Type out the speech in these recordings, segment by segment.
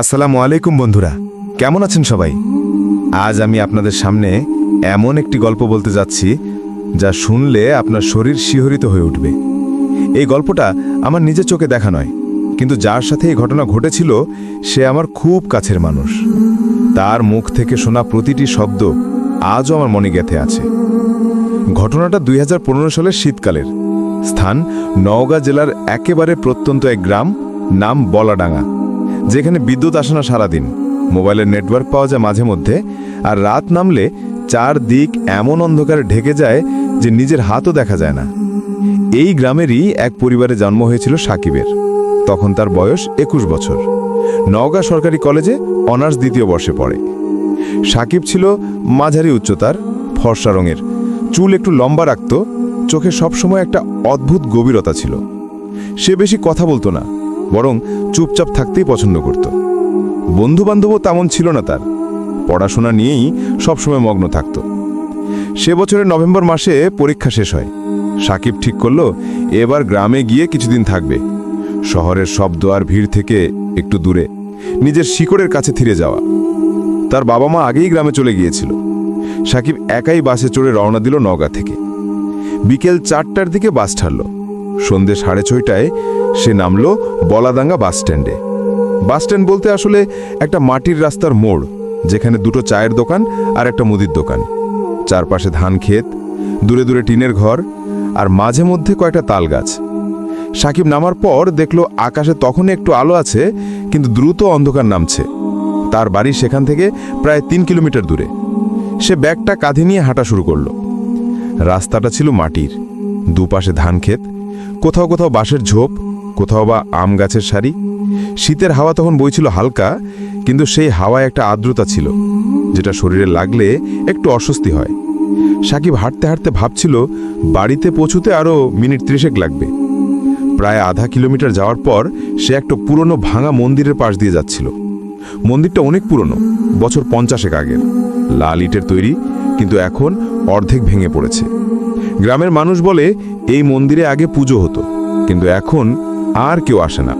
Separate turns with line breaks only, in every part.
আসসালামু আলাইকুম বন্ধুরা। কেমন আছেন সবাই? আজ আমি আপনাদের সামনে এমন একটি গল্প বলতে যাচ্ছি, যা শুনলে আপনার শরীর শিহরিত হয়ে উঠবে। এই গল্পটা আমার নিজের চোখে দেখা নয়, কিন্তু যার সাথে এই ঘটনা ঘটেছিল, সে আমার খুব কাছের মানুষ। তার মুখ থেকে শোনা প্রতিটি শব্দ আজও আমার মনে গেঁথে আছে। ঘটনাটা দুই হাজার পনেরো সালের শীতকালের। স্থান নওগাঁ জেলার একেবারে প্রত্যন্ত এক গ্রাম, নাম বলাডাঙ্গা। যেখানে বিদ্যুৎ আসে না সারাদিন। মোবাইলের নেটওয়ার্ক পাওয়া যায় মাঝে মধ্যে, আর রাত নামলে চার দিক এমন অন্ধকারে ঢেকে যায় যে নিজের হাতও দেখা যায় না। এই গ্রামেরই এক পরিবারে জন্ম হয়েছিল সাকিবের। তখন তার বয়স একুশ বছর। নওগাঁ সরকারি কলেজে অনার্স দ্বিতীয় বর্ষে পড়ে। সাকিব ছিল মাঝারি উচ্চতার, ফর্সা রঙের। চুল একটু লম্বা রাখত, চোখে সবসময় একটা অদ্ভুত গভীরতা ছিল। সে বেশি কথা বলতো না বরং চুপচাপ থাকতেই পছন্দ করত। বন্ধুবান্ধবও তেমন ছিল না তার। পড়াশোনা নিয়েই সবসময় মগ্ন থাকত। সে বছরের নভেম্বর মাসে পরীক্ষা শেষ হয়। সাকিব ঠিক করল, এবার গ্রামে গিয়ে কিছুদিন থাকবে। শহরের শব্দ আর ভিড় থেকে একটু দূরে, নিজের শিকড়ের কাছে ফিরে যাওয়া। তার বাবা মা আগেই গ্রামে চলে গিয়েছিল। সাকিব একাই বাসে চড়ে রওনা দিল নওগাঁ থেকে। বিকেল চারটার দিকে বাস ছাড়ল। সন্ধে সাড়ে ছয়টায় সে নামল বলাদাঙ্গা বাস স্ট্যান্ডে। বাস স্ট্যান্ড বলতে আসলে একটা মাটির রাস্তার মোড়, যেখানে দুটো চায়ের দোকান আর একটা মুদির দোকান। চারপাশে ধান ক্ষেত, দূরে দূরে টিনের ঘর আর মাঝে মধ্যে কয়েকটা তাল গাছ। সাকিব নামার পর দেখল আকাশে তখনই একটু আলো আছে, কিন্তু দ্রুত অন্ধকার নামছে। তার বাড়ি সেখান থেকে প্রায় তিন কিলোমিটার দূরে। সে ব্যাগটা কাঁধে নিয়ে হাঁটা শুরু করল। রাস্তাটা ছিল মাটির, দুপাশে ধান ক্ষেত কোথাও কোথাও বাঁশের ঝোপ, কোথাও বা আম গাছের সারি। শীতের হাওয়া তখন বইছিল হালকা, কিন্তু সেই হাওয়ায় একটা আর্দ্রতা ছিল, যেটা শরীরে লাগলে একটু অস্বস্তি হয়। সাকিব হাঁটতে হাঁটতে ভাবছিল, বাড়িতে পৌঁছুতে আরও মিনিট ত্রিশেক লাগবে। প্রায় আধা কিলোমিটার যাওয়ার পর সে একটা পুরনো ভাঙা মন্দিরের পাশ দিয়ে যাচ্ছিল। মন্দিরটা অনেক পুরনো, বছর পঞ্চাশেক আগের। লাল ইটের তৈরি, কিন্তু এখন অর্ধেক ভেঙে পড়েছে। গ্রামের মানুষ বলে, এই মন্দিরে আগে পুজো হতো, কিন্তু এখন আর কেউ আসে না।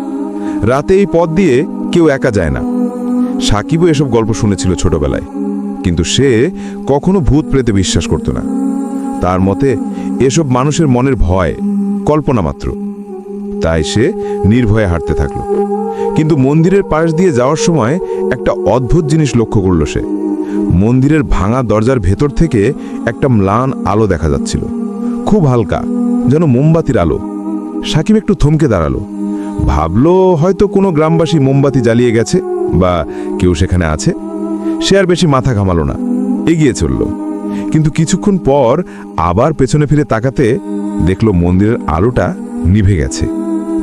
রাতে এই পথ দিয়ে কেউ একা যায় না। সাকিবও এসব গল্প শুনেছিল ছোটবেলায়, কিন্তু সে কখনো ভূত প্রেতে বিশ্বাস করত না। তার মতে, এসব মানুষের মনের ভয় কল্পনা মাত্র। তাই সে নির্ভয়ে হাঁটতে থাকল। কিন্তু মন্দিরের পাশ দিয়ে যাওয়ার সময় একটা অদ্ভুত জিনিস লক্ষ্য করল সে। মন্দিরের ভাঙা দরজার ভেতর থেকে একটা ম্লান আলো দেখা যাচ্ছিল। খুব হালকা, যেন মোমবাতির আলো। সাকিব একটু থমকে দাঁড়াল। ভাবলো হয়তো কোনো গ্রামবাসী মোমবাতি জ্বালিয়ে গেছে বা কেউ সেখানে আছে। সে আর বেশি মাথা ঘামালো না, এগিয়ে চলল। কিন্তু কিছুক্ষণ পর আবার পেছনে ফিরে তাকাতে দেখল মন্দিরের আলোটা নিভে গেছে,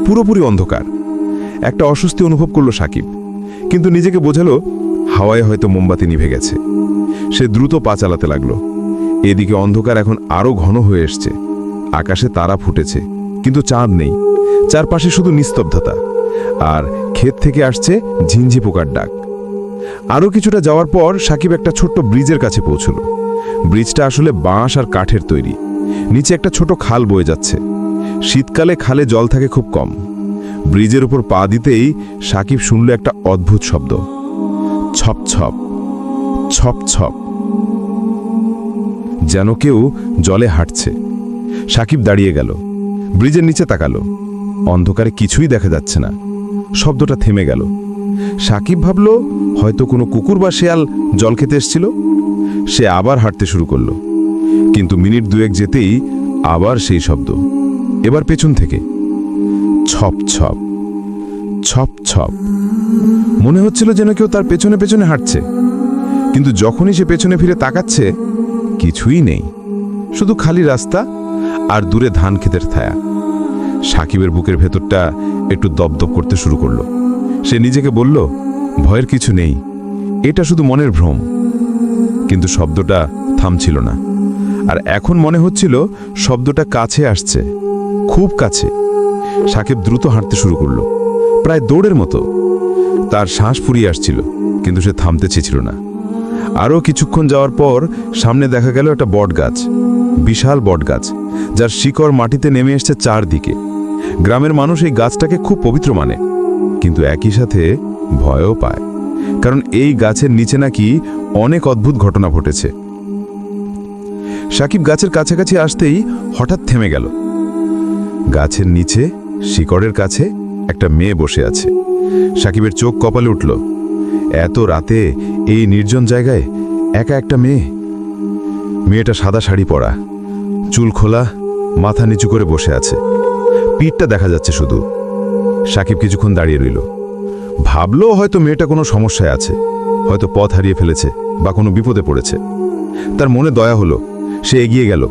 পুরোপুরি অন্ধকার। একটা অস্বস্তি অনুভব করল সাকিব, কিন্তু নিজেকে বোঝালো হাওয়ায় হয়তো মোমবাতি নিভে গেছে। সে দ্রুত পা চালাতে লাগল। এদিকে অন্ধকার এখন আরও ঘন হয়ে এসছে। আকাশে তারা ফুটেছে, কিন্তু চাঁদ নেই। চারপাশে শুধু নিস্তব্ধতা। আর ক্ষেত থেকে আসছে ঝিঞ্ঝি পোকার ডাক। আরও কিছুটা যাওয়ার পর সাকিব একটা ছোট্ট ব্রিজের কাছে পৌঁছল। ব্রিজটা আসলে বাঁশ আর কাঠের তৈরি। নিচে একটা ছোট খাল বয়ে যাচ্ছে। শীতকালে খালে জল থাকে খুব কম। ব্রিজের উপর পা দিতেই সাকিব শুনল একটা অদ্ভুত শব্দ। ছপ ছপ ছপ ছপ যেন কেউ জলে হাঁটছে। সাকিব দাঁড়িয়ে গেল। ব্রিজের নিচে তাকালো। অন্ধকারে কিছুই দেখা যাচ্ছে না। শব্দটা থেমে গেল। সাকিব ভাবল, হয়তো কোনো কুকুর বা শেয়াল জল খেতে এসছিল। সে আবার হাঁটতে শুরু করল। কিন্তু মিনিট দুয়েক যেতেই আবার সেই শব্দ। এবার পেছন থেকে। ছপ ছপ। ছপ ছপ। মনে হচ্ছিল যেন কেউ তার পেছনে পেছনে হাঁটছে। কিন্তু যখনই সে পেছনে ফিরে তাকাচ্ছে কিছুই নেই। শুধু খালি রাস্তা আর দূরে ধান ক্ষেতের ছায়া। সাকিবের বুকের ভেতরটা একটু দপদপ করতে শুরু করল। সে নিজেকে বলল, ভয়ের কিছু নেই। এটা শুধু মনের ভ্রম। কিন্তু শব্দটা থামছিল না। আর এখন মনে হচ্ছিল শব্দটা কাছে আসছে, খুব কাছে। সাকিব দ্রুত হাঁটতে শুরু করল, প্রায় দৌড়ের মতো। তার শ্বাস ফুরিয়ে আসছিল, কিন্তু সে থামতে চেয়েছিল না। আরও কিছুক্ষণ যাওয়ার পর সামনে দেখা গেল একটা বট গাছ বিশাল বট গাছ যার শিকড় মাটিতে নেমে এসছে চারদিকে। গ্রামের মানুষ এই গাছটাকে খুব পবিত্র মানে কিন্তু একই সাথে ভয়ও পায়, কারণ এই গাছের নিচে নাকি অনেক অদ্ভুত ঘটনা ঘটেছে। সাকিব গাছের কাছাকাছি আসতেই হঠাৎ থেমে গেল। গাছের নিচে, শিকড়ের কাছে একটা মেয়ে বসে আছে। সাকিবের চোখ কপালে উঠল। এত রাতে এই নির্জন জায়গায় একা একটা মেয়ে? মেয়েটা সাদা শাড়ি পরা, চুল খোলা, মাথা নিচু করে বসে আছে। পিঠটা দেখা যাচ্ছে শুধু। সাকিব কিছুক্ষণ দাঁড়িয়ে রইল। ভাবলো হয়তো মেয়েটা কোনো সমস্যায় আছে, হয়তো পথ হারিয়ে ফেলেছে বা কোনো বিপদে পড়েছে। তার মনে দয়া হলো, সে এগিয়ে গেল।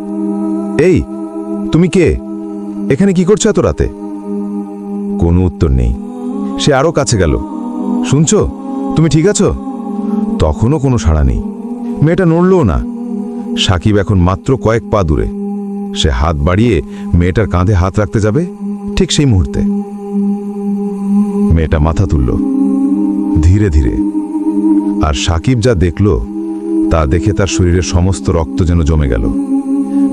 এই, তুমি কে? এখানে কি করছ এত রাতে? কোনো উত্তর নেই। সে আরও কাছে গেল। শুনছো? তুমি ঠিক আছো? তখনও কোনো সাড়া নেই। মেয়েটা নড়লও না। সাকিব এখন মাত্র কয়েক পা দূরে। সে হাত বাড়িয়ে মেয়েটার কাঁধে হাত রাখতে যাবে ঠিক সেই মুহূর্তে। মেয়েটা মাথা তুলল। ধীরে ধীরে। আর সাকিব যা দেখল, তা দেখে তার শরীরের সমস্ত রক্ত যেন জমে গেল।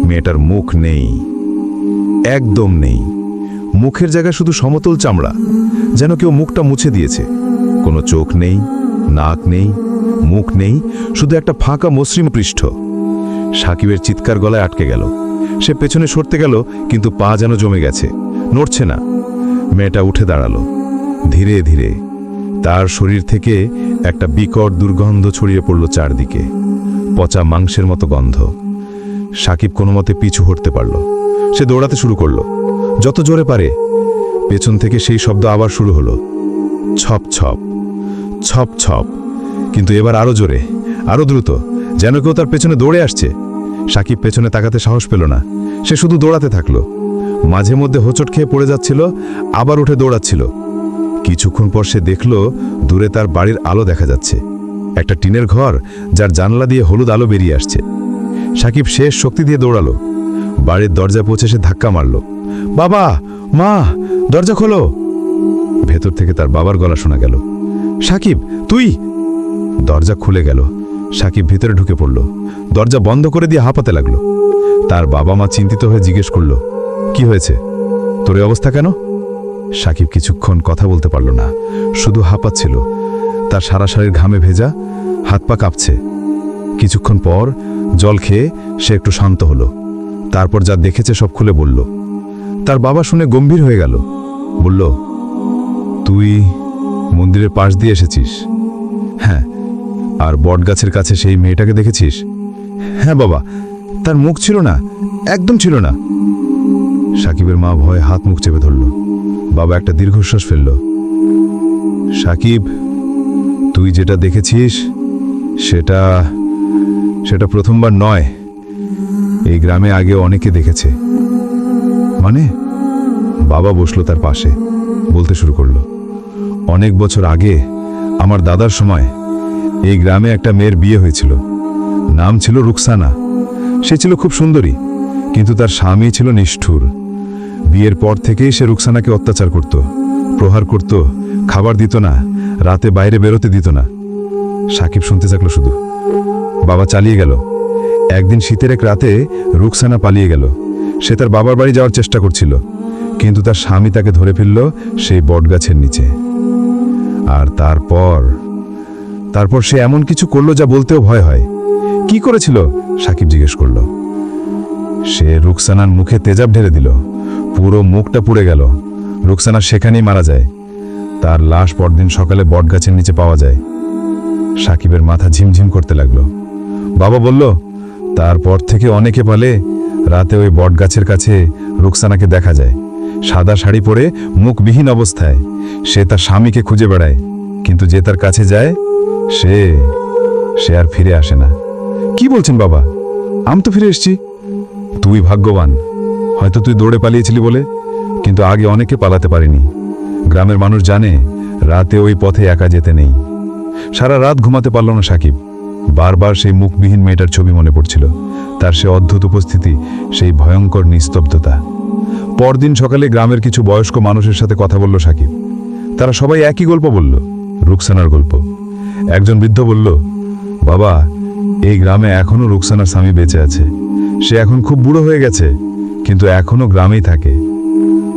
মেয়েটার মুখ নেই। একদম নেই। মুখের জায়গায় শুধু সমতল চামড়া, যেন কেউ মুখটা মুছে দিয়েছে। কোনো চোখ নেই, নাক নেই, মুখ নেই, শুধু একটা ফাঁকা মসৃণ পৃষ্ঠ। সাকিবের চিৎকার গলায় আটকে গেল। সে পেছনে সরতে গেল, কিন্তু পা যেন জমে গেছে। নড়ছে না। মেয়েটা উঠে দাঁড়াল। ধীরে ধীরে। তার শরীর থেকে একটা বিকট দুর্গন্ধ ছড়িয়ে পড়ল চারদিকে। পচা মাংসের মতো গন্ধ। সাকিব কোনো মতে পিছু হটতে পারল। সে দৌড়াতে শুরু করল। যত জোরে পারে, পেছন থেকে সেই শব্দ আবার শুরু হলো। ছপ ছপ। ছপ ছপ। কিন্তু এবার আরও জোরে, আরও দ্রুত, যেন কেউ তার পেছনে দৌড়ে আসছে। সাকিব পেছনে তাকাতে সাহস পেল না। সে শুধু দৌড়াতে থাকল। মাঝে মধ্যে হোঁচট খেয়ে পড়ে যাচ্ছিল, আবার উঠে দৌড়াচ্ছিল। কিছুক্ষণ পর সে দেখল, দূরে তার বাড়ির আলো দেখা যাচ্ছে। একটা টিনের ঘর, যার জানলা দিয়ে হলুদ আলো বেরিয়ে আসছে। সাকিব শেষ শক্তি দিয়ে দৌড়ালো। বাড়ির দরজা পৌঁছে সে ধাক্কা মারল। বাবা! মা! দরজা খোলো! ভেতর থেকে তার বাবার গলা শোনা গেল। সাকিব, তুই? দরজা খুলে গেল। সাকিব ভেতরে ঢুকে পড়ল। দরজা বন্ধ করে দিয়ে হাঁপাতে লাগল। তার বাবা মা চিন্তিত হয়ে জিজ্ঞেস করল, কি হয়েছে? তোর অবস্থা কেন? সাকিব কিছুক্ষণ কথা বলতে পারল না। শুধু হাঁপাচ্ছিল। তার সারা শরীর ঘামে ভেজা, হাত পা কাঁপছে। কিছুক্ষণ পর জল খেয়ে সে একটু শান্ত হলো। তারপর যা দেখেছে সব খুলে বলল। তার বাবা শুনে গম্ভীর হয়ে গেল। বলল, তুই মন্দিরের পাশ দিয়ে এসেছিস? হ্যাঁ। আর বটগাছের কাছে সেই মেয়েটাকে দেখেছিস? হ্যাঁ বাবা, তার মুখ ছিল না, একদম ছিল না। সাকিবের মা ভয়ে হাত মুখ চেপে ধরল। বাবা একটা দীর্ঘশ্বাস ফেলল। সাকিব, তুই যেটা দেখেছিস, সেটা সেটা প্রথমবার নয়। এই গ্রামে আগে অনেকে দেখেছে। মানে বাবা বসল তার পাশে, বলতে শুরু করল। অনেক বছর আগে আমার দাদার সময় এই গ্রামে একটা মেয়ের বিয়ে হয়েছিল। নাম ছিল রুকসানা। সে ছিল খুব সুন্দরী, কিন্তু তার স্বামী ছিল নিষ্ঠুর। বিয়ের পর থেকেই সে রুকসানাকে অত্যাচার করত, প্রহার করত, খাবার দিত না, রাতে বাইরে বেরোতে দিত না। সাকিব শুনতে থাকল শুধু। বাবা চালিয়ে গেল। একদিন শীতের এক রাতে রুকসানা পালিয়ে গেল। সে তার বাবার বাড়ি যাওয়ার চেষ্টা করছিল, কিন্তু তার স্বামী তাকে ধরে ফেলল সেই বটগাছের নিচে। আর তারপর তারপর সে এমন কিছু করল যা বলতেও ভয় হয়। কি করেছিল? সাকিব জিজ্ঞেস করল। সে রুকসানার মুখে তেজাব ঢেলে দিল। পুরো মুখটা পুড়ে গেল। রুকসানা সেখানেই মারা যায়। তার লাশ পরদিন সকালে বটগাছের নিচে পাওয়া যায়। সাকিবের মাথা ঝিমঝিম করতে লাগল। বাবা বলল, তারপর থেকে অনেকে বলে রাতে ওই বটগাছের কাছে রুকসানাকে দেখা যায়। সাদা শাড়ি পরে মুখবিহীন অবস্থায়। সে তার স্বামীকে খুঁজে বেড়ায়, কিন্তু যে তার কাছে যায়, সে সে আর ফিরে আসে না। কি বলছেন বাবা? আমি তো ফিরে এসেছি। তুই ভাগ্যবান। হয়তো তুই দৌড়ে পালিয়েছিলি বলে, কিন্তু আগে অনেকে পালাতে পারেনি। গ্রামের মানুষ জানে, রাতে ওই পথে একা যেতে নেই। সারা রাত ঘুমাতে পারল না সাকিব। বারবার সেই মুখবিহীন মেয়েটার ছবি মনে পড়ছিল। তার সে অদ্ভুত উপস্থিতি, সেই ভয়ঙ্কর নিস্তব্ধতা। পরদিন সকালে গ্রামের কিছু বয়স্ক মানুষের সাথে কথা বলল সাকিব। তারা সবাই একই গল্প বলল, রুকসানার গল্প। একজন বৃদ্ধ বলল, বাবা, এই গ্রামে এখনও রুকসানার স্বামী বেঁচে আছে। সে এখন খুব বুড়ো হয়ে গেছে, কিন্তু এখনও গ্রামেই থাকে।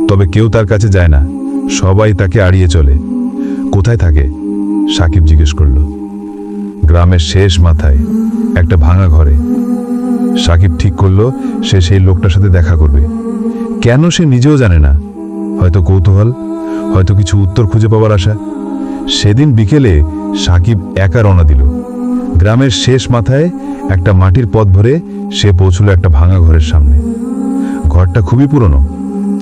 তবে কেউ তার কাছে যায় না, সবাই তাকে আড়িয়ে চলে। কোথায় থাকে?
সাকিব জিজ্ঞেস করল। গ্রামের শেষ মাথায় একটা ভাঙা ঘরে সাকিব ঠিক করল, সে সেই লোকটার সাথে দেখা করবে। কেন সে নিজেও জানে না? হয়তো কৌতূহল, হয়তো কিছু উত্তর খুঁজে পাওয়ার আশা। সেদিন বিকেলে সাকিব একা রওনা দিল। গ্রামের শেষ মাথায় একটা মাটির পথ ভরে সে পৌঁছলো একটা ভাঙা ঘরের সামনে। ঘরটা খুবই পুরনো,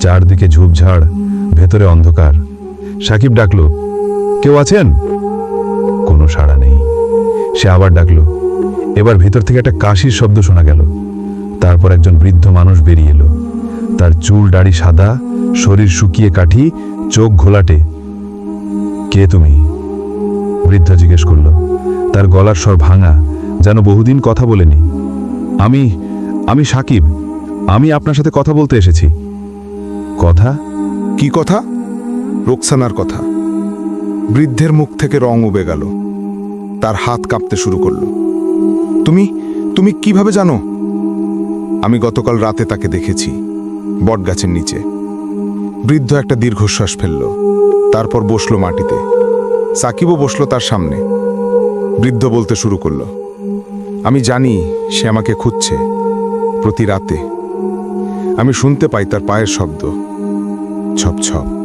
চারদিকে ঝোপঝাড়, ভেতরে অন্ধকার। সাকিব ডাকল, কেউ আছেন? কোনো সাড়া নেই। সে আবার ডাকল। এবার ভেতর থেকে একটা কাশির শব্দ শোনা গেল। তারপর একজন বৃদ্ধ মানুষ বেরিয়ে এলো। তার চুল দাড়ি সাদা, শরীর শুকিয়ে কাঠি, চোখ ঘোলাটে। কে তুমি? বৃদ্ধ জিজ্ঞেস করল। তার গলার স্বর ভাঙা, যেন বহুদিন কথা বলেনি। আমি আমি সাকিব। আমি আপনার সাথে কথা বলতে এসেছি। কথা?
কি কথা? রোকসানার কথা। বৃদ্ধের মুখ থেকে রং উবে গেল। তার হাত কাঁপতে শুরু করল। তুমি তুমি কীভাবে জানো? আমি গতকাল রাতে তাকে দেখেছি, বটগাছের নিচে। বৃদ্ধ একটা দীর্ঘশ্বাস ফেলল, তারপর বসল মাটিতে। সাকিবও বসল তার সামনে। বৃদ্ধ বলতে শুরু করল, আমি জানি সে আমাকে খুঁজছে প্রতি রাতে। আমি শুনতে পাই তার পায়ের শব্দ ছপ ছপ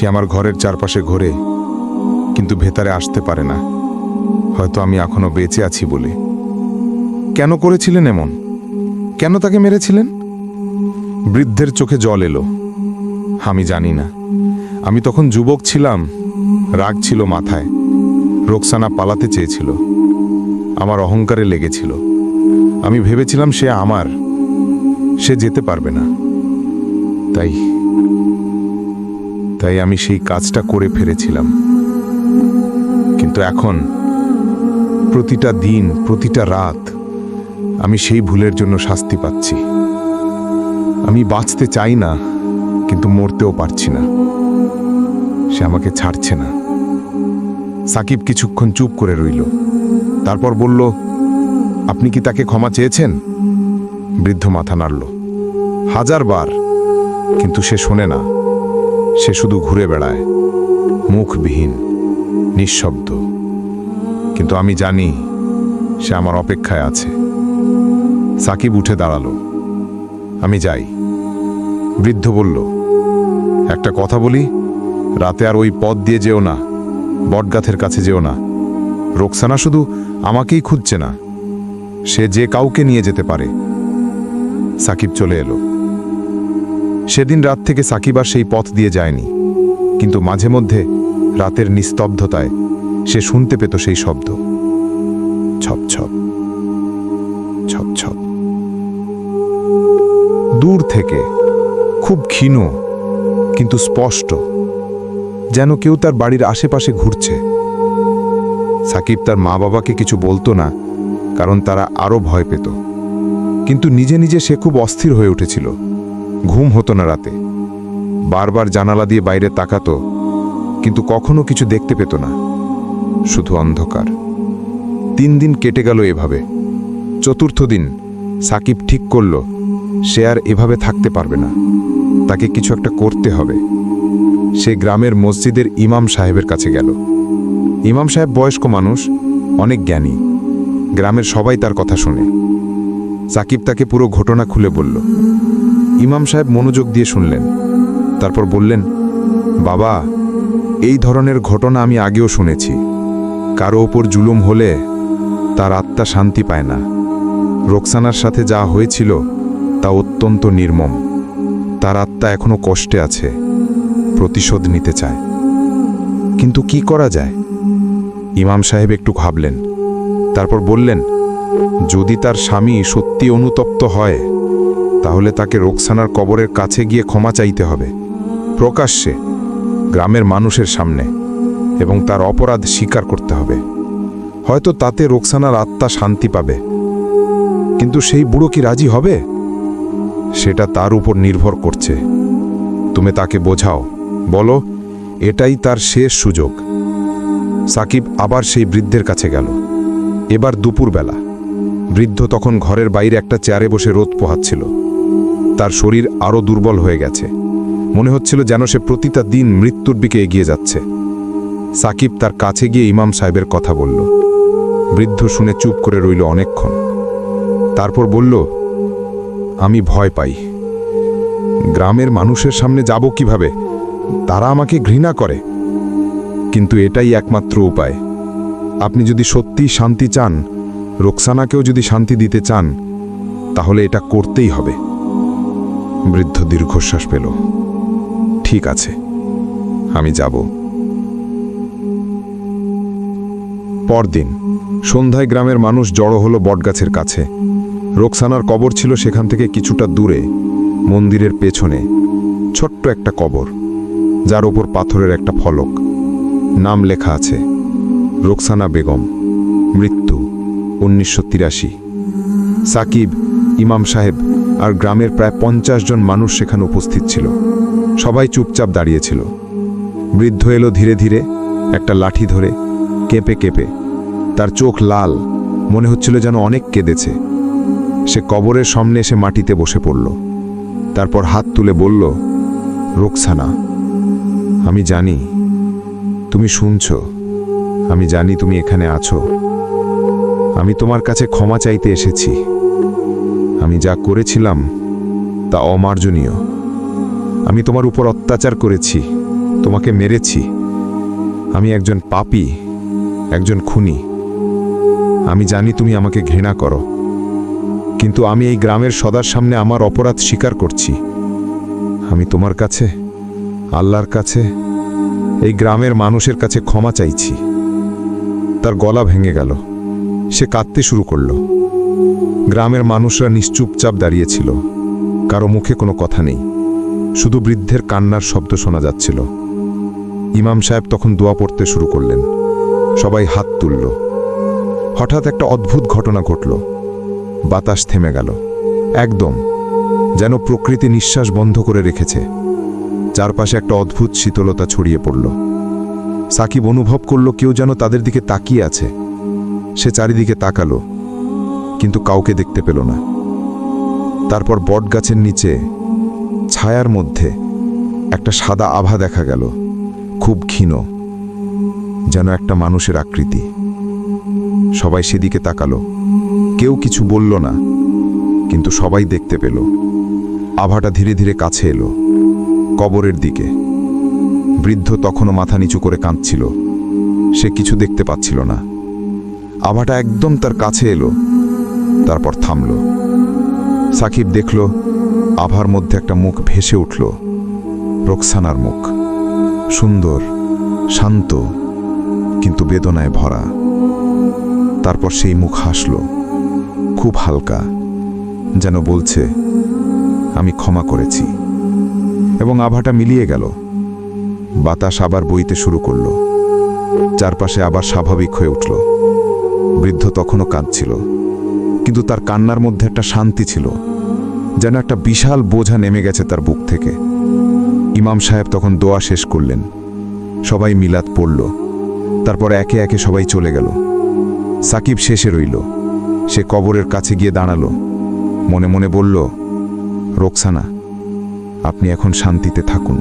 সে আমার ঘরের চারপাশে ঘোরে, কিন্তু ভেতরে আসতে পারে না। হয়তো আমি এখনও বেঁচে আছি বলে। কেন করেছিলেন এমন? কেন তাকে মেরেছিলেন? বৃদ্ধের চোখে জল এলো। আমি জানি না। আমি তখন যুবক ছিলাম, রাগ ছিল মাথায়। রোকসানা পালাতে চেয়েছিল। আমার অহংকারে লেগেছিল। আমি ভেবেছিলাম সে আমার, সে যেতে পারবে না। তাই তাই আমি সেই কাজটা করে ফেলেছিলাম। কিন্তু এখন, প্রতিটা দিন, প্রতিটা রাত, আমি সেই ভুলের জন্য শাস্তি পাচ্ছি। আমি বাঁচতে চাই না, কিন্তু মরতেও পারছি না। সে আমাকে ছাড়ছে না। সাকিব কিছুক্ষণ চুপ করে রইল। তারপর বলল, আপনি কি তাকে ক্ষমা চেয়েছেন? বৃদ্ধ মাথা নাড়ল। হাজার বার কিন্তু সে শোনে না। সে শুধু ঘুরে বেড়ায়। মুখবিহীন, নিঃশব্দ। কিন্তু আমি জানি সে আমার অপেক্ষায় আছে। সাকিব উঠে দাঁড়াল। আমি যাই। বৃদ্ধ বলল, একটা কথা বলি, রাতে আর ওই পথ দিয়ে যেও না বটগাথের কাছে যেও না। রোকসানা শুধু আমাকেই খুঁজছে না, সে যে কাউকে নিয়ে যেতে পারে। সাকিব চলে এলো। সেদিন রাত থেকে সাকিব আর সেই পথ দিয়ে যায়নি। কিন্তু মাঝে মধ্যে রাতের নিস্তব্ধতায় সে শুনতে পেত সেই শব্দ। ছপ ছপ ছপ ছপ। দূর থেকে, খুব ক্ষীণ, কিন্তু স্পষ্ট, যেন কেউ তার বাড়ির আশেপাশে ঘুরছে। সাকিব তার মা বাবাকে কিছু বলতো না, কারণ তারা আরও ভয় পেত। কিন্তু নিজে নিজে সে খুব অস্থির হয়ে উঠেছিল। ঘুম হতো না রাতে। বারবার জানালা দিয়ে বাইরে তাকাতো, কিন্তু কখনো কিছু দেখতে পেত না। শুধু অন্ধকার। তিন দিন কেটে গেল এভাবে। চতুর্থ দিন সাকিব ঠিক করল, সে আর এভাবে থাকতে পারবে না। তাকে কিছু একটা করতে হবে। সে গ্রামের মসজিদের ইমাম সাহেবের কাছে গেল। ইমাম সাহেব বয়স্ক মানুষ, অনেক জ্ঞানী। গ্রামের সবাই তার কথা শোনে। সাকিব তাকে পুরো ঘটনা খুলে বলল। ইমাম সাহেব মনোযোগ দিয়ে শুনলেন। তারপর বললেন, বাবা, এই ধরনের ঘটনা আমি আগেও শুনেছি। কারও ওপর জুলুম হলে তার আত্মা শান্তি পায় না। রোকসানার সাথে যা হয়েছিল তা অত্যন্ত নির্মম। তার আত্মা এখনও কষ্টে আছে, প্রতিশোধ নিতে চায়। কিন্তু কি করা যায়? ইমাম সাহেব একটু ভাবলেন তারপর বললেন, যদি তার স্বামী সত্যি অনুতপ্ত হয় তাহলে তাকে রোকসানার কবরের কাছে গিয়ে ক্ষমা চাইতে হবে। প্রকাশ্যে, গ্রামের মানুষের সামনে, এবং তার অপরাধ স্বীকার করতে হবে। হয়তো তাতে রোকসানার আত্মা শান্তি পাবে। কিন্তু সেই বুড়ো কি রাজি হবে? সেটা তার উপর নির্ভর করছে। তুমি তাকে বোঝাও। বলো, এটাই তার শেষ সুযোগ। সাকিব আবার সেই বৃদ্ধের কাছে গেল। এবার দুপুরবেলা। বৃদ্ধ তখন ঘরের বাইরে একটা চেয়ারে বসে রোদ পোহাচ্ছিল। তার শরীর আরও দুর্বল হয়ে গেছে। মনে হচ্ছিল যেন সে প্রতিটা দিন মৃত্যুর দিকে এগিয়ে যাচ্ছে। সাকিব তার কাছে গিয়ে ইমাম সাহেবের কথা বলল। বৃদ্ধ শুনে চুপ করে রইল অনেকক্ষণ। তারপর বলল, আমি ভয় পাই। গ্রামের মানুষের সামনে যাব কীভাবে? তারা আমাকে ঘৃণা করে। কিন্তু এটাই একমাত্র উপায়। আপনি যদি সত্যি শান্তি চান, রোকসানাকেও যদি শান্তি দিতে চান, তাহলে এটা করতেই হবে। বৃদ্ধ দীর্ঘশ্বাস পেল। ঠিক আছে, আমি যাব। পরদিন সন্ধ্যায় গ্রামের মানুষ জড়ো হলো বটগাছের কাছে। রোকসানার কবর ছিল সেখান থেকে কিছুটা দূরে, মন্দিরের পেছনে। ছোট্ট একটা কবর, যার ওপর পাথরের একটা ফলক। নাম লেখা আছে, রোকসানা বেগম, মৃত্যু উনিশশো তিরাশি। সাকিব, ইমাম সাহেব আর গ্রামের প্রায় পঞ্চাশ জন মানুষ সেখানে উপস্থিত ছিল। সবাই চুপচাপ দাঁড়িয়েছিল। বৃদ্ধ এলো ধীরে ধীরে, একটা লাঠি ধরে, কেঁপে কেঁপে। তার চোখ লাল, মনে হচ্ছিল যেন অনেক কেঁদেছে। সে কবরের সামনে এসে মাটিতে বসে পড়ল। তারপর হাত তুলে বলল, রোকসানা, আমি জানি, তুমি শুনছ, আমি জানি তুমি এখানে আছো। আমি তোমার কাছে ক্ষমা চাইতে এসেছি। আমি যা করেছিলাম তা অমার্জনীয়। আমি তোমার উপর অত্যাচার করেছি, তোমাকে মেরেছি। আমি একজন পাপি, একজন খুনি। আমি জানি তুমি আমাকে ঘৃণা করো। কিন্তু আমি এই গ্রামের সদার সামনে আমার অপরাধ স্বীকার করছি। আমি তোমার কাছে, আল্লাহর কাছে, এই গ্রামের মানুষের কাছে ক্ষমা চাইছি। তার গলা ভেঙে গেল। সে কাঁদতে শুরু করল। গ্রামের মানুষরা নিশ্চুপচাপ দাঁড়িয়েছিল। কারও মুখে কোনো কথা নেই। শুধু বৃদ্ধের কান্নার শব্দ শোনা যাচ্ছিল। ইমাম সাহেব তখন দোয়া পড়তে শুরু করলেন। সবাই হাত তুলল। হঠাৎ একটা অদ্ভুত ঘটনা ঘটল। বাতাস থেমে গেল। একদম। যেন প্রকৃতি নিঃশ্বাস বন্ধ করে রেখেছে। চারপাশে একটা অদ্ভুত শীতলতা ছড়িয়ে পড়ল। সাকিব অনুভব করল কেউ যেন তাদের দিকে তাকিয়ে আছে। সে চারিদিকে তাকালো। কিন্তু কাউকে দেখতে পেল না। তারপর বটগাছের নিচে, ছায়ার মধ্যে একটা সাদা আভা দেখা গেল, খুব ক্ষীণ, যেন একটা মানুষের আকৃতি। সবাই সেদিকে তাকালো। কেউ কিছু বলল না, কিন্তু সবাই দেখতে পেল। আভাটা ধীরে ধীরে কাছে এলো, কবরের দিকে। বৃদ্ধ তখনও মাথা নিচু করে কাঁদছিল। সে কিছু দেখতে পাচ্ছিল না। আভাটা একদম তার কাছে এলো। তারপর থামল। সাকিব দেখল, আভার মধ্যে একটা মুখ ভেসে উঠল, রোকসানার মুখ। সুন্দর, শান্ত, কিন্তু বেদনায় ভরা। তারপর সেই মুখ হাসল, খুব হালকা, যেন বলছে, আমি ক্ষমা করেছি। এবং আভাটা মিলিয়ে গেল। বাতাস আবার বইতে শুরু করল। চারপাশে আবার স্বাভাবিক হয়ে উঠল। বৃদ্ধ তখনও কাঁদছিল। কিন্তু তার কান্নার মধ্যে একটা শান্তি ছিল, যেন একটা বিশাল বোঝা নেমে গেছে তার বুক থেকে। ইমাম সাহেব তখন দোয়া শেষ করলেন। সবাই মিলাদ পড়ল। তারপর একে একে সবাই চলে গেল। সাকিব শেষে রইল। সে কবরের কাছে গিয়ে দাঁড়াল। মনে মনে বলল, রোকসানা, আপনি এখন শান্তিতে থাকুন।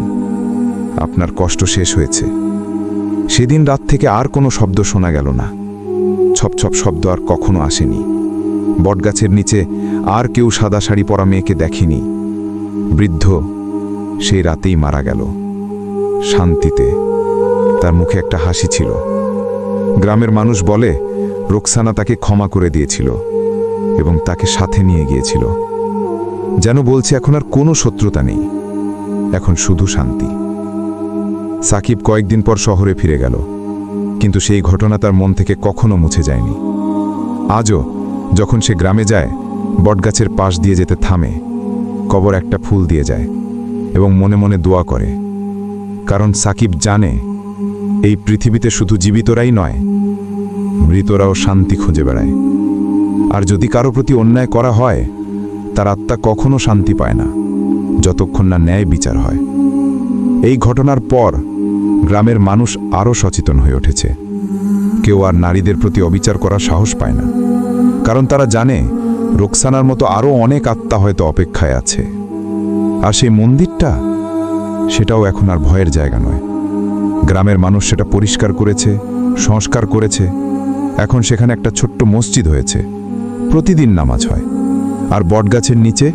আপনার কষ্ট শেষ হয়েছে। সেদিন রাত থেকে আর কোনো শব্দ শোনা গেল না। ছপ ছপ শব্দ আর কখনো আসেনি। বটগাছের নিচে আর কেউ সাদা শাড়ি পরা মেয়েকে দেখেনি। বৃদ্ধ সেই রাতেই মারা গেল। শান্তিতে তার মুখে একটা হাসি ছিল। গ্রামের মানুষ বলে, রোকসানা তাকে ক্ষমা করে দিয়েছিল এবং তাকে সাথে নিয়ে গিয়েছিল। যেন বলছে, এখন আর কোনো শত্রুতা নেই। এখন শুধু শান্তি। সাকিব কয়েকদিন পর শহরে ফিরে গেল, কিন্তু সেই ঘটনা তার মন থেকে কখনো মুছে যায়নি। আজও যখন সে গ্রামে যায়, বটগাছের পাশ দিয়ে যেতে থামে, কবর একটা ফুল দিয়ে যায় এবং মনে মনে দোয়া করে। কারণ সাকিব জানে, এই পৃথিবীতে শুধু জীবিতরাই নয়, মৃতরাও শান্তি খুঁজে বেড়ায়। আর যদি কারও প্রতি অন্যায় করা হয়, তার আত্মা কখনো শান্তি পায় না, যতক্ষণ না ন্যায় বিচার হয়। এই ঘটনার পর গ্রামের মানুষ আরও সচেতন হয়ে উঠেছে। কেউ আর নারীদের প্রতি অবিচার করার সাহস পায় না। কারণ তারা জানে রোকসানার মতো আরও অনেক আত্মা হয়তো অপেক্ষায় আছে। আর সেই মন্দিরটা, সেটাও এখন আর ভয়ের জায়গা নয়। গ্রামের মানুষ সেটা পরিষ্কার করেছে, সংস্কার করেছে। এখন সেখানে একটা ছোট্ট মসজিদ হয়েছে। প্রতিদিন নামাজ হয়। আর বটগাছের নিচে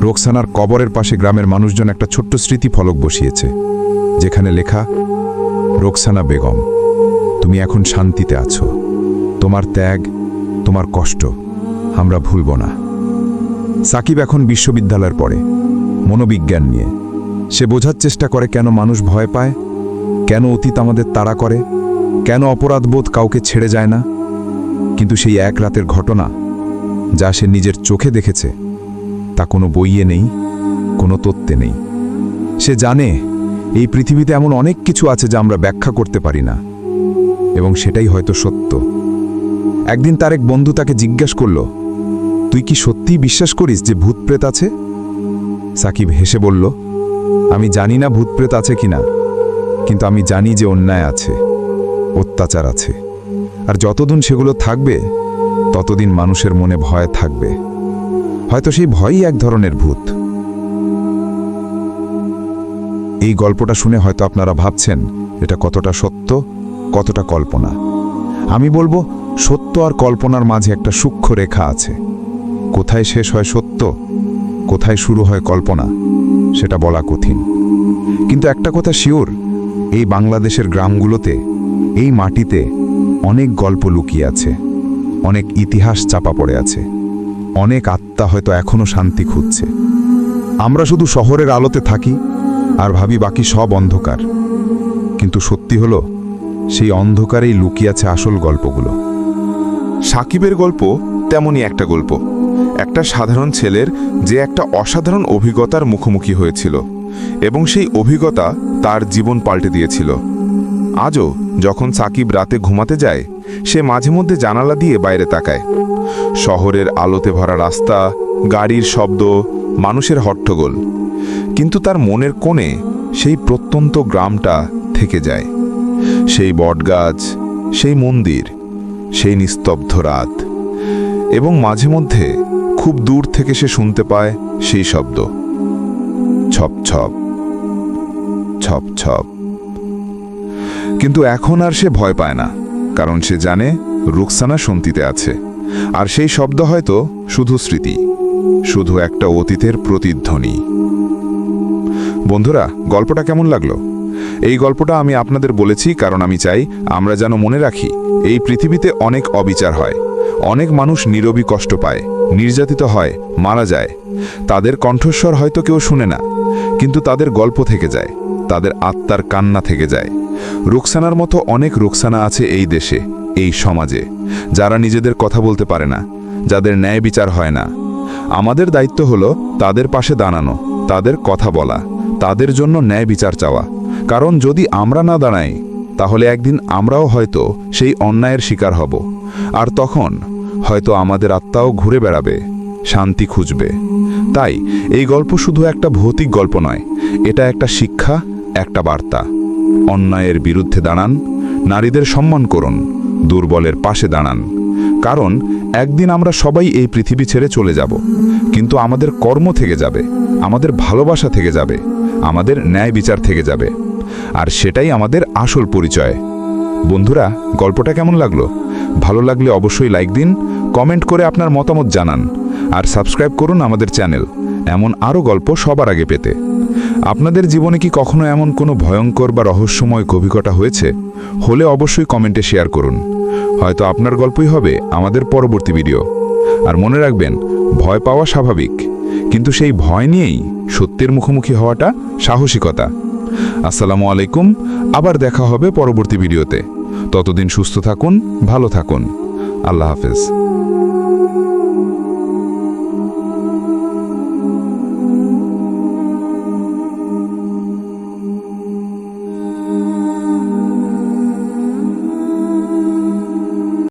রোকসানার কবরের পাশে গ্রামের মানুষজন একটা ছোট্ট স্মৃতি ফলক বসিয়েছে, যেখানে লেখা, রোকসানা বেগম, তুমি এখন শান্তিতে আছো। তোমার ত্যাগ তোমার কষ্ট, আমরা ভুলব না। সাকিব এখন বিশ্ববিদ্যালয়ের পড়ে মনোবিজ্ঞান নিয়ে। সে বোঝার চেষ্টা করে কেন মানুষ ভয় পায়? কেন অতীত আমাদের তাড়া করে? কেন অপরাধবোধ কাউকে ছেড়ে যায় না? কিন্তু সেই এক রাতের ঘটনা, যা সে নিজের চোখে দেখেছে, তা কোনো বইয়ে নেই, কোনো তত্ত্বে নেই। সে জানে, এই পৃথিবীতে এমন অনেক কিছু আছে যা আমরা ব্যাখ্যা করতে পারি না। এবং সেটাই হয়তো সত্য। একদিন তার এক বন্ধু তাকে জিজ্ঞাসা করল, তুই কি সত্যিই বিশ্বাস করিস যে ভূতপ্রেত আছে? সাকিব হেসে বলল, আমি জানি না ভূতপ্রেত আছে কিনা, কিন্তু আমি জানি যে অন্যায় আছে, অত্যাচার আছে। আর যতদিন সেগুলো থাকবে, ততদিন মানুষের মনে ভয় থাকবে। হয়তো সেই ভয়ই এক ধরনের ভূত। এই গল্পটা শুনে হয়তো আপনারা ভাবছেন, এটা কতটা সত্য, কতটা কল্পনা। আমি বলব সত্য আর কল্পনার মাঝে একটা সূক্ষ্ম রেখা আছে। কোথায় শেষ হয় সত্য, কোথায় শুরু হয় কল্পনা, সেটা বলা কঠিন। কিন্তু একটা কথা শিওর, এই বাংলাদেশের গ্রামগুলোতে, এই মাটিতে অনেক গল্প লুকিয়ে আছে, অনেক ইতিহাস চাপা পড়ে আছে, অনেক আত্মা হয়তো এখনও শান্তি খুঁজছে। আমরা শুধু শহরের আলোতে থাকি আর ভাবি বাকি সব অন্ধকার। কিন্তু সত্যি হলো, সেই অন্ধকারেই লুকিয়ে আছে আসল গল্পগুলো।
সাকিবের গল্প তেমনই একটা গল্প। একটা সাধারণ ছেলের যে একটা অসাধারণ অভিজ্ঞতার মুখোমুখি হয়েছিল এবং সেই অভিজ্ঞতা তার জীবন পাল্টে দিয়েছিল। আজও যখন সাকিব রাতে ঘুমাতে যায়, সে মাঝে মধ্যে জানালা দিয়ে বাইরে তাকায়। শহরের আলোতে ভরা রাস্তা, গাড়ির শব্দ, মানুষের হট্টগোল। কিন্তু তার মনের কোণে সেই প্রত্যন্ত গ্রামটা থেকে যায়। সেই বটগাছ, সেই মন্দির সেই নিস্তব্ধ রাত। এবং মাঝে মধ্যে খুব দূর থেকে সে শুনতে পায় সেই শব্দ। ছপ ছপ ছপ ছপ। কিন্তু এখন আর সে ভয় পায় না, কারণ সে জানে রুকসানা শান্তিতে আছে। আর সেই শব্দ হয়তো শুধু স্মৃতি, শুধু একটা অতীতের প্রতিধ্বনি। বন্ধুরা, গল্পটা কেমন লাগল? এই গল্পটা আমি আপনাদের বলেছি, কারণ আমি চাই আমরা যেন মনে রাখি, এই পৃথিবীতে অনেক অবিচার হয়। অনেক মানুষ নীরবী কষ্ট পায়, নির্যাতিত হয়, মারা যায়। তাদের কণ্ঠস্বর হয়তো কেউ শুনে না, কিন্তু তাদের গল্প থেকে যায়, তাদের আত্মার কান্না থেকে যায়। রুকসানার মতো অনেক রুকসানা আছে এই দেশে, এই সমাজে, যারা নিজেদের কথা বলতে পারে না, যাদের ন্যায় বিচার হয় না। আমাদের দায়িত্ব হলো তাদের পাশে দাঁড়ানো, তাদের কথা বলা, তাদের জন্য ন্যায় বিচার চাওয়া। কারণ যদি আমরা না দাঁড়াই, তাহলে একদিন আমরাও হয়তো সেই অন্যায়ের শিকার হব। আর তখন হয়তো আমাদের আত্মাও ঘুরে বেড়াবে, শান্তি খুঁজবে। তাই এই গল্প শুধু একটা ভৌতিক গল্প নয়, এটা একটা শিক্ষা, একটা বার্তা। অন্যায়ের বিরুদ্ধে দাঁড়ান, নারীদের সম্মান করুন, দুর্বলের পাশে দাঁড়ান। কারণ একদিন আমরা সবাই এই পৃথিবী ছেড়ে চলে যাব, কিন্তু আমাদের কর্ম থেকে যাবে, আমাদের ভালোবাসা থেকে যাবে, আমাদের ন্যায় বিচার থেকে যাবে। আর সেটাই আমাদের আসল পরিচয়। বন্ধুরা, গল্পটা কেমন লাগল? ভালো লাগলে অবশ্যই লাইক দিন কমেন্ট করে আপনার মতামত জানান, আর সাবস্ক্রাইব করুন আমাদের চ্যানেল এমন আরও গল্প সবার আগে পেতে। আপনাদের জীবনে কি কখনো এমন কোনো ভয়ঙ্কর বা রহস্যময় অভিজ্ঞতা হয়েছে? হলে অবশ্যই কমেন্টে শেয়ার করুন। হয়তো আপনার গল্পই হবে আমাদের পরবর্তী ভিডিও আর মনে রাখবেন, ভয় পাওয়া স্বাভাবিক, কিন্তু সেই ভয় নিয়েই সত্যের মুখোমুখি হওয়াটা সাহসিকতা। আসসালামু আলাইকুম আবার দেখা হবে পরবর্তী ভিডিওতে। ততদিন সুস্থ থাকুন ভালো থাকুন। আল্লাহ হাফেজ।